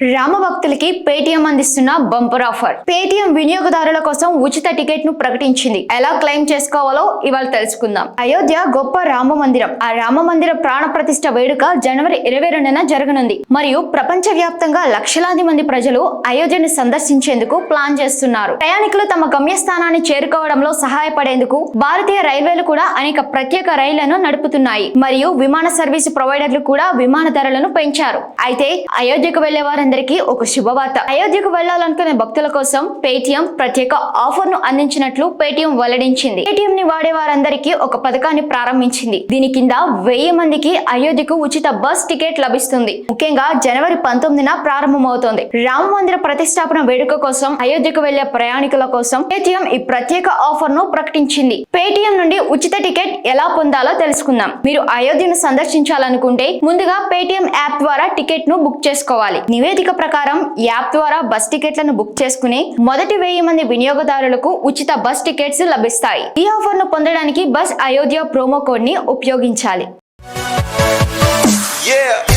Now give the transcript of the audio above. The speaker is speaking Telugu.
రామ భక్తులకి పేటిఎం అందిస్తున్న బంపర్ ఆఫర్. పేటిఎం వినియోగదారుల కోసం ఉచిత టికెట్ను ప్రకటించింది. ఎలా క్లెయిమ్ చేసుకోవాలో ఇవాళ తెలుసుకుందాం. అయోధ్య గొప్ప రామ మందిరం. ఆ రామ మందిర ప్రాణ ప్రతిష్ట వేడుక జనవరి ఇరవై రెండున జరగనుంది. మరియు ప్రపంచ వ్యాప్తంగా లక్షలాది మంది ప్రజలు అయోధ్యను సందర్శించేందుకు ప్లాన్ చేస్తున్నారు. ప్రయాణికులు తమ గమ్యస్థానాన్ని చేరుకోవడంలో సహాయపడేందుకు భారతీయ రైల్వేలు కూడా అనేక ప్రత్యేక రైళ్ళను నడుపుతున్నాయి. మరియు విమాన సర్వీసు ప్రొవైడర్లు కూడా విమాన ధరలను పెంచారు. అయితే అయోధ్యకు వెళ్ళే వారందరికీ ఒక శుభవార్త. అయోధ్యకు వెళ్ళాలనుకునే భక్తుల కోసం పేటిఎం ప్రత్యేక ఆఫర్ను అందించినట్లు పేటిఎం వెల్లడించింది. పేటిఎం ని వాడే వారందరికీ ఒక పథకాన్ని ప్రారంభించింది. దీని కింద వెయ్యి మందికి అయోధ్యకు ఉచిత బస్ టికెట్ లభిస్తుంది. ముఖ్యంగా జనవరి పంతొమ్మిదిన ప్రారంభమవుతోంది. రామ మందిర ప్రతిష్టాపన వేడుక కోసం అయోధ్యకు వెళ్ళే ప్రయాణికుల కోసం పేటిఎం ఈ ప్రత్యేక ఆఫర్ను ప్రకటించింది. పేటిఎం నుండి ఉచిత టికెట్ ఎలా పొందాలో తెలుసుకుందాం. మీరు అయోధ్యను సందర్శించాలనుకుంటే ముందుగా పేటిఎం యాప్ ద్వారా టికెట్ను బుక్ చేసుకోవాలి. నివేదిక ప్రకారం యాప్ ద్వారా బస్ టికెట్లను బుక్ చేసుకుని మొదటి వెయ్యి మంది వినియోగదారులకు ఉచిత బస్ టికెట్స్ లభిస్తాయి ఈ ఆఫర్ను పొందడానికి బస్ అయోధ్య ప్రోమో కోడ్ని ఉపయోగించాలి Yeah.